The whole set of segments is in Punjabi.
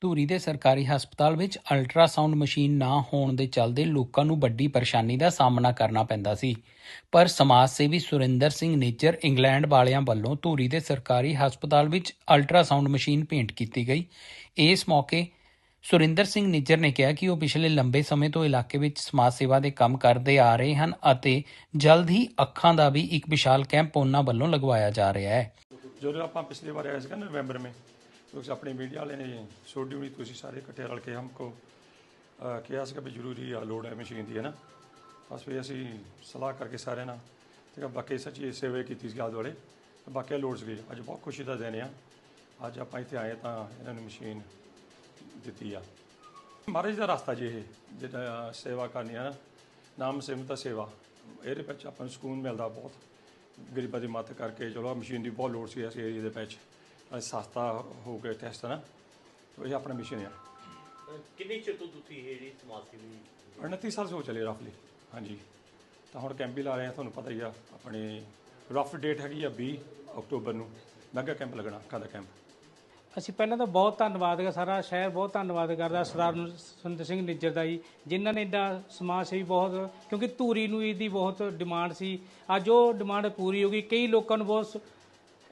ਧੂਰੀ ਦੇ ਸਰਕਾਰੀ ਹਸਪਤਾਲ ਵਿੱਚ ਅਲਟਰਾਸਾਉਂਡ ਮਸ਼ੀਨ ਨਾ ਹੋਣ ਦੇ ਚੱਲਦੇ ਲੋਕਾਂ ਨੂੰ ਵੱਡੀ ਪਰੇਸ਼ਾਨੀ ਦਾ ਸਾਹਮਣਾ ਕਰਨਾ ਪੈਂਦਾ ਸੀ। ਪਰ ਸਮਾਜ ਸੇਵੀ ਸੁਰਿੰਦਰ ਸਿੰਘ ਨੇਚਰ ਇੰਗਲੈਂਡ ਵਾਲਿਆਂ ਵੱਲੋਂ ਧੂਰੀ ਦੇ ਸਰਕਾਰੀ ਹਸਪਤਾਲ ਵਿੱਚ ਅਲਟਰਾਸਾਉਂਡ ਮਸ਼ੀਨ ਭੇਂਟ ਕੀਤੀ ਗਈ। ਇਸ ਮੌਕੇ ਸੁਰਿੰਦਰ ਸਿੰਘ ਨਿੱਜਰ ਨੇ ਕਿਹਾ ਕਿ ਉਹ ਪਿਛਲੇ ਲੰਬੇ ਸਮੇਂ ਤੋਂ ਇਲਾਕੇ ਵਿੱਚ ਸਮਾਜ ਸੇਵਾ ਦੇ ਕੰਮ ਕਰਦੇ ਆ ਰਹੇ ਹਨ ਅਤੇ ਜਲਦ ਹੀ ਅੱਖਾਂ ਦਾ ਵੀ ਇੱਕ ਵਿਸ਼ਾਲ ਕੈਂਪ ਉਹਨਾਂ ਵੱਲੋਂ ਲਗਵਾਇਆ ਜਾ ਰਿਹਾ ਹੈ। ਜਦੋਂ ਆਪਾਂ ਪਿਛਲੇ ਵਾਰ ਆਏ ਸੀ ਨਵੰਬਰ ਮੇ में तो अपनी मीडिया वाले ने छोटी हुई तुम सारे इकट्ठे रल के हमको अ, किया ਸੀਗਾ ਵੀ ਜ਼ਰੂਰੀ ਆ ਲੋੜ ਹੈ ਮਸ਼ੀਨ ਦੀ ਹੈ ਨਾ ਬਸ ਫਿਰ ਅਸੀਂ ਸਲਾਹ ਕਰਕੇ ਸਾਰਿਆਂ ਨਾਲ ਤੇ ਬਾਕੀ ਸੱਚੀ ਸੇਵਾ ਕੀਤੀ ਸੀ ਆਦ ਵਾਲੇ ਤੇ ਬਾਕੀ ਲੋੜ ਸੀ ਅੱਜ ਬਹੁਤ ਖੁਸ਼ੀ ਦਾ ਦਿਨ ਆ ਅੱਜ ਆਪਾਂ ਇੱਥੇ ਆਏ ਤਾਂ ਇਹਨਾਂ ਨੂੰ ਮਸ਼ੀਨ ਦਿੱਤੀ ਆ ਮਹਾਰਾਜ ਦਾ ਰਸਤਾ ਜੀ ਇਹ ਜਿਹੜਾ ਸੇਵਾ ਕਰਨੀ ਆ ਨਾ ਨਾਮ ਸਿਮਰਤਾ ਸੇਵਾ ਇਹਦੇ ਵਿੱਚ ਆਪਾਂ ਨੂੰ ਸਕੂਨ ਮਿਲਦਾ ਬਹੁਤ ਗਰੀਬਾਂ ਦੀ ਮਦਦ ਕਰਕੇ ਚਲੋ ਆਹ ਮਸ਼ੀਨ ਦੀ ਬਹੁਤ ਲੋੜ ਸੀ ਇਸ ਏਰੀਆ ਦੇ ਵਿੱਚ ਅੱਜ ਸਸਤਾ ਹੋ ਕੇ ਟੈਸਟ ਨਾ। ਤੇ ਇਹ ਆਪਣਾ ਮਿਸ਼ਨ ਆ। ਕਿੰਨੇ ਚਿਰ ਤੋਂ ਤੁਸੀਂ ਇਹ ਜਿਹੜੀ ਸਮਾਜ ਸੇਵੀ 29 ਸਾਲ ਹੋ ਚੱਲੇ ਰਫਲੀ ਹਾਂਜੀ। ਤਾਂ ਹੁਣ ਕੈਂਪ ਵੀ ਲਾ ਰਹੇ ਆ ਤੁਹਾਨੂੰ ਪਤਾ ਹੀ ਆ ਆਪਣੇ ਰਫ ਡੇਟ ਹੈਗੀ ਆ 20 ਅਕਤੂਬਰ ਨੂੰ। ਮੈਗਾ ਕੈਂਪ ਲੱਗਣਾ ਅੱਖਾਂ ਦਾ ਕੈਂਪ ਅਸੀਂ ਪਹਿਲਾਂ ਤਾਂ ਬਹੁਤ ਧੰਨਵਾਦ ਕਰ ਸਾਰਾ ਸ਼ਹਿਰ ਬਹੁਤ ਧੰਨਵਾਦ ਕਰਦਾ ਸਰਦਾਰ ਸੁੰਦਰ ਸਿੰਘ ਨਿੱਜਰ ਦਾ ਜੀ ਜਿਨ੍ਹਾਂ ਨੇ ਇੰਨਾ ਸਮਾਜ ਸੇਵੀ ਬਹੁਤ ਕਿਉਂਕਿ ਧੂਰੀ ਨੂੰ ਇਹਦੀ ਬਹੁਤ ਡਿਮਾਂਡ ਸੀ। ਅੱਜ ਉਹ ਡਿਮਾਂਡ ਪੂਰੀ ਹੋ ਗਈ ਕਈ ਲੋਕਾਂ ਨੂੰ ਬਹੁਤ ਸ-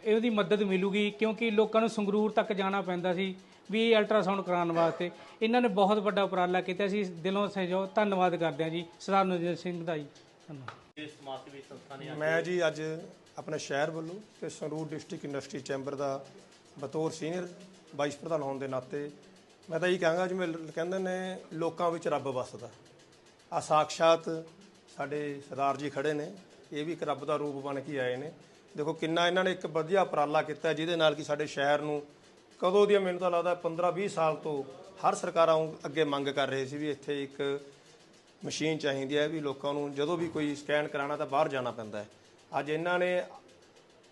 ਇਹਦੀ ਮਦਦ ਮਿਲੂਗੀ ਕਿਉਂਕਿ ਲੋਕਾਂ ਨੂੰ ਸੰਗਰੂਰ ਤੱਕ ਜਾਣਾ ਪੈਂਦਾ ਸੀ ਵੀ ਅਲਟਰਾਸਾਊਂਡ ਕਰਾਉਣ ਵਾਸਤੇ। ਇਹਨਾਂ ਨੇ ਬਹੁਤ ਵੱਡਾ ਉਪਰਾਲਾ ਕੀਤਾ ਸੀ। ਦਿਲੋਂ ਸਹਿਯੋਗ, ਧੰਨਵਾਦ ਕਰਦੇ ਹਾਂ ਜੀ। ਸਰਦਾਰ ਨਿੱਜਰ ਸਿੰਘ ਦਾ ਜੀ। ਧੰਨਵਾਦ। ਮੈਂ ਜੀ ਅੱਜ ਆਪਣੇ ਸ਼ਹਿਰ ਵੱਲੋਂ ਤੇ ਸੰਗਰੂਰ ਡਿਸਟ੍ਰਿਕਟ ਇੰਡਸਟਰੀ ਚੈਂਬਰ ਦਾ ਬਤੌਰ ਸੀਨੀਅਰ ਵਾਈਸ ਪ੍ਰਧਾਨ ਹੋਣ ਦੇ ਨਾਤੇ ਮੈਂ ਤਾਂ ਇਹ ਕਹਾਂਗਾ, ਜਿਵੇਂ ਲ- ਕਹਿੰਦੇ ਨੇ, ਲੋਕਾਂ ਵਿੱਚ ਰੱਬ ਵੱਸਦਾ। ਆ ਸਾਖਸ਼ਾਤ ਸਾਡੇ ਸਰਦਾਰ ਜੀ ਖੜੇ ਨੇ। ਇਹ ਵੀ ਇੱਕ ਰੱਬ ਦਾ ਰੂਪ ਬਣ ਕੇ ਆਏ ਨੇ। ਦੇਖੋ ਕਿੰਨਾ ਇਹਨਾਂ ਨੇ ਇੱਕ ਵਧੀਆ ਉਪਰਾਲਾ ਕੀਤਾ ਜਿਹਦੇ ਨਾਲ ਕਿ ਸਾਡੇ ਸ਼ਹਿਰ ਨੂੰ ਕਦੋਂ ਦੀ ਮੈਨੂੰ ਤਾਂ ਲੱਗਦਾ 15 20 ਸਾਲ ਤੋਂ ਹਰ ਸਰਕਾਰਾਂ ਅੱਗੇ ਮੰਗ ਕਰ ਰਹੇ ਸੀ ਵੀ ਇੱਥੇ ਇੱਕ ਮਸ਼ੀਨ ਚਾਹੀਦੀ ਹੈ ਵੀ ਲੋਕਾਂ ਨੂੰ ਜਦੋਂ ਵੀ ਕੋਈ ਸਕੈਨ ਕਰਾਉਣਾ ਤਾਂ ਬਾਹਰ ਜਾਣਾ ਪੈਂਦਾ ਹੈ। ਅੱਜ ਇਹਨਾਂ ਨੇ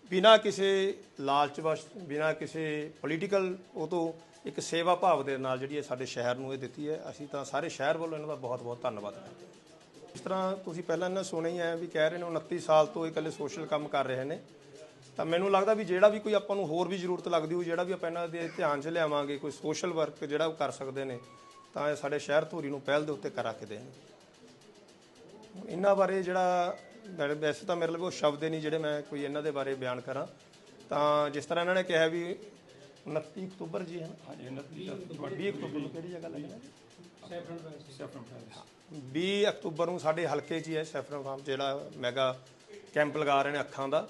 ਬਿਨਾਂ ਕਿਸੇ ਲਾਲਚ ਵਸ਼, ਬਿਨਾਂ ਕਿਸੇ ਪੋਲੀਟੀਕਲ ਉਹ ਤੋਂ ਇੱਕ ਸੇਵਾ ਭਾਵ ਦੇ ਨਾਲ ਜਿਹੜੀ ਹੈ ਸਾਡੇ ਸ਼ਹਿਰ ਨੂੰ ਇਹ ਦਿੱਤੀ ਹੈ। ਅਸੀਂ ਤਾਂ ਸਾਰੇ ਸ਼ਹਿਰ ਵੱਲੋਂ ਇਹਨਾਂ ਦਾ ਬਹੁਤ ਬਹੁਤ ਧੰਨਵਾਦ ਕਰਦੇ ਹਾਂ। ਇਸ ਤਰ੍ਹਾਂ ਤੁਸੀਂ ਪਹਿਲਾਂ ਇਹਨਾਂ ਸੁਣਿਆ ਹੀ ਹੈ ਵੀ ਕਹਿ ਰਹੇ ਨੇ 29 ਸਾਲ ਤੋਂ ਇਹ ਇਕੱਲੇ ਸੋਸ਼ਲ ਕੰਮ ਕਰ ਰਹੇ ਨੇ। ਤਾਂ ਮੈਨੂੰ ਲੱਗਦਾ ਵੀ ਜਿਹੜਾ ਵੀ ਕੋਈ ਆਪਾਂ ਨੂੰ ਹੋਰ ਵੀ ਜ਼ਰੂਰਤ ਲੱਗਦੀ ਹੋ ਜਿਹੜਾ ਵੀ ਆਪਾਂ ਇਹਨਾਂ ਦੇ ਧਿਆਨ 'ਚ ਲਿਆਵਾਂਗੇ ਕੋਈ ਸੋਸ਼ਲ ਵਰਕ ਜਿਹੜਾ ਉਹ ਕਰ ਸਕਦੇ ਨੇ ਤਾਂ ਇਹ ਸਾਡੇ ਸ਼ਹਿਰ ਧੂਰੀ ਨੂੰ ਪਹਿਲ ਦੇ ਉੱਤੇ ਕਰਾ ਕੇ ਦੇਣ। ਇਹਨਾਂ ਬਾਰੇ ਜਿਹੜਾ ਵੈਸੇ ਤਾਂ ਮੇਰੇ ਲਈ ਉਹ ਸ਼ਬਦ ਨਹੀਂ ਜਿਹੜੇ ਮੈਂ ਕੋਈ ਇਹਨਾਂ ਦੇ ਬਾਰੇ ਬਿਆਨ ਕਰਾਂ। ਤਾਂ ਜਿਸ ਤਰ੍ਹਾਂ ਇਹਨਾਂ ਨੇ ਕਿਹਾ ਵੀ 29 ਅਕਤੂਬਰ ਜੀ ਹੈ ਨਾ ਹਾਂਜੀ 29 20 ਅਕਤੂਬਰ ਨੂੰ ਕਿਹੜੀ ਜਗ੍ਹਾ ਲੱਗਣਾ ਸੈਫਰਨ ਪੈਲਸ 20 ਅਕਤੂਬਰ ਨੂੰ ਸਾਡੇ ਹਲਕੇ 'ਚ ਹੀ ਹੈ ਸੈਫਰਨ ਫਾਰਮ ਜਿਹੜਾ ਮੈਗਾ ਕੈਂਪ ਲਗਾ ਰਹੇ ਨੇ ਅੱਖਾਂ ਦਾ।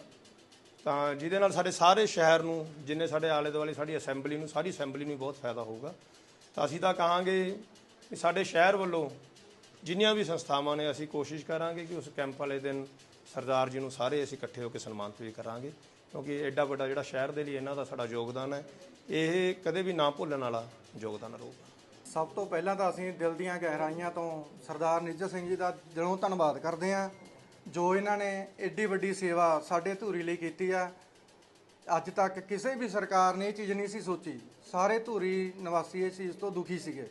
ਤਾਂ ਜਿਹਦੇ ਨਾਲ ਸਾਡੇ ਸਾਰੇ ਸ਼ਹਿਰ ਨੂੰ, ਜਿੰਨੇ ਸਾਡੇ ਆਲੇ ਦੁਆਲੇ ਸਾਡੀ ਅਸੈਂਬਲੀ ਨੂੰ, ਸਾਰੀ ਅਸੈਂਬਲੀ ਨੂੰ ਬਹੁਤ ਫਾਇਦਾ ਹੋਊਗਾ। ਤਾਂ ਅਸੀਂ ਤਾਂ ਕਹਾਂਗੇ ਕਿ ਸਾਡੇ ਸ਼ਹਿਰ ਵੱਲੋਂ ਜਿੰਨੀਆਂ ਵੀ ਸੰਸਥਾਵਾਂ ਨੇ, ਅਸੀਂ ਕੋਸ਼ਿਸ਼ ਕਰਾਂਗੇ ਕਿ ਉਸ ਕੈਂਪ ਵਾਲੇ ਦਿਨ ਸਰਦਾਰ ਜੀ ਨੂੰ ਸਾਰੇ ਅਸੀਂ ਇਕੱਠੇ ਹੋ ਕੇ ਸਨਮਾਨਿਤ ਵੀ ਕਰਾਂਗੇ। ਕਿਉਂਕਿ ਐਡਾ ਵੱਡਾ ਜਿਹੜਾ ਸ਼ਹਿਰ ਦੇ ਲਈ ਇਹਨਾਂ ਦਾ ਸਾਡਾ ਯੋਗਦਾਨ ਹੈ, ਇਹ ਕਦੇ ਵੀ ਨਾ ਭੁੱਲਣ ਵਾਲਾ ਯੋਗਦਾਨ ਰਹੂਗਾ। ਸਭ ਤੋਂ ਪਹਿਲਾਂ ਤਾਂ ਅਸੀਂ ਦਿਲ ਦੀਆਂ ਗਹਿਰਾਈਆਂ ਤੋਂ ਸਰਦਾਰ ਨਿੱਜਰ ਸਿੰਘ ਜੀ ਦਾ ਦਿਲੋਂ ਧੰਨਵਾਦ ਕਰਦੇ ਹਾਂ, ਜੋ ਇਹਨਾਂ ਨੇ ਐਡੀ ਵੱਡੀ ਸੇਵਾ ਸਾਡੇ ਧੂਰੀ ਲਈ ਕੀਤੀ ਆ। ਅੱਜ ਤੱਕ ਕਿਸੇ ਵੀ ਸਰਕਾਰ ਨੇ ਇਹ ਚੀਜ਼ ਨਹੀਂ ਸੀ ਸੋਚੀ। ਸਾਰੇ ਧੂਰੀ ਨਿਵਾਸੀ ਇਸ ਚੀਜ਼ ਤੋਂ ਦੁਖੀ ਸੀਗੇ।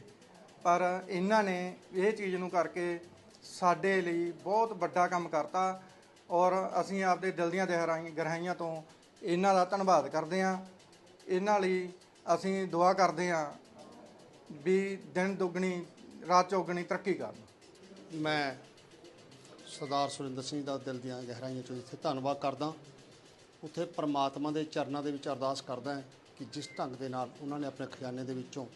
ਪਰ ਇਹਨਾਂ ਨੇ ਇਹ ਚੀਜ਼ ਨੂੰ ਕਰਕੇ ਸਾਡੇ ਲਈ ਬਹੁਤ ਵੱਡਾ ਕੰਮ ਕਰਤਾ ਔਰ ਅਸੀਂ ਆਪਦੇ ਦਿਲ ਦੀਆਂ ਗਹਿਰਾਈ- ਗਹਿਰਾਈਆਂ ਤੋਂ ਇਹਨਾਂ ਦਾ ਧੰਨਵਾਦ ਕਰਦੇ ਹਾਂ। ਇਹਨਾਂ ਲਈ ਅਸੀਂ ਦੁਆ ਕਰਦੇ ਹਾਂ ਵੀ ਦਿਨ ਦੁੱਗਣੀ, ਰਾਤ ਚੌਗਣੀ ਤਰੱਕੀ ਕਰਨ। ਮੈਂ ਸਰਦਾਰ ਸੁਰਿੰਦਰ ਸਿੰਘ ਦਾ ਦਿਲ ਦੀਆਂ ਗਹਿਰਾਈਆਂ ਚੋਂ ਇੱਥੇ ਧੰਨਵਾਦ ਕਰਦਾ ਉੱਥੇ ਪ੍ਰਮਾਤਮਾ ਦੇ ਚਰਨਾਂ ਦੇ ਵਿੱਚ ਅਰਦਾਸ ਕਰਦਾ ਕਿ ਜਿਸ ਢੰਗ ਦੇ ਨਾਲ ਉਹਨਾਂ ਨੇ ਆਪਣੇ ਖਜ਼ਾਨੇ ਦੇ ਵਿੱਚੋਂ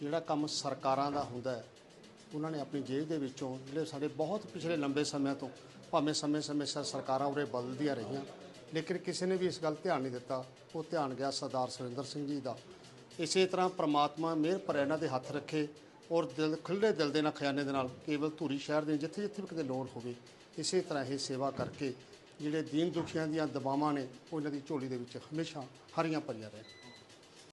ਜਿਹੜਾ ਕੰਮ ਸਰਕਾਰਾਂ ਦਾ ਹੁੰਦਾ ਹੈ, ਉਹਨਾਂ ਨੇ ਆਪਣੀ ਜੇਬ ਦੇ ਵਿੱਚੋਂ ਜਿਹੜੇ ਸਾਡੇ ਬਹੁਤ ਪਿਛਲੇ ਲੰਬੇ ਸਮੇਂ ਤੋਂ, ਭਾਵੇਂ ਸਮੇਂ-ਸਮੇਂ ਸਿਰ ਸਰਕਾਰਾਂ ਉਰੇ ਬਦਲਦੀਆਂ ਰਹੀਆਂ, ਲੇਕਿਨ ਕਿਸੇ ਨੇ ਵੀ ਇਸ ਗੱਲ ਧਿਆਨ ਨਹੀਂ ਦਿੱਤਾ। ਉਹ ਧਿਆਨ ਗਿਆ ਸਰਦਾਰ ਸੁਰਿੰਦਰ ਸਿੰਘ ਜੀ ਦਾ। ਇਸੇ ਤਰ੍ਹਾਂ ਪ੍ਰਮਾਤਮਾ ਮਿਹਰ ਪਰ ਇਹਨਾਂ ਦੇ ਹੱਥ ਰੱਖੇ ਔਰ ਦਿਲ ਖੁੱਲੇ ਦਿਲ ਦੇ ਨਾਲ ਖਜ਼ਾਨੇ ਦੇ ਨਾਲ ਕੇਵਲ ਧੂਰੀ ਸ਼ਹਿਰ ਦੇ ਜਿੱਥੇ ਜਿੱਥੇ ਵੀ ਕਿਤੇ ਲੋੜ ਹੋਵੇ, ਇਸੇ ਤਰ੍ਹਾਂ ਇਹ ਸੇਵਾ ਕਰਕੇ ਜਿਹੜੇ ਦੀਨ ਦੁਖੀਆਂ ਦੀਆਂ ਦਬਾਵਾਂ ਨੇ, ਉਹ ਇਹਨਾਂ ਦੀ ਝੋਲੀ ਦੇ ਵਿੱਚ ਹਮੇਸ਼ਾ ਹਰੀਆਂ ਭਰੀਆਂ ਰਹਿਣ।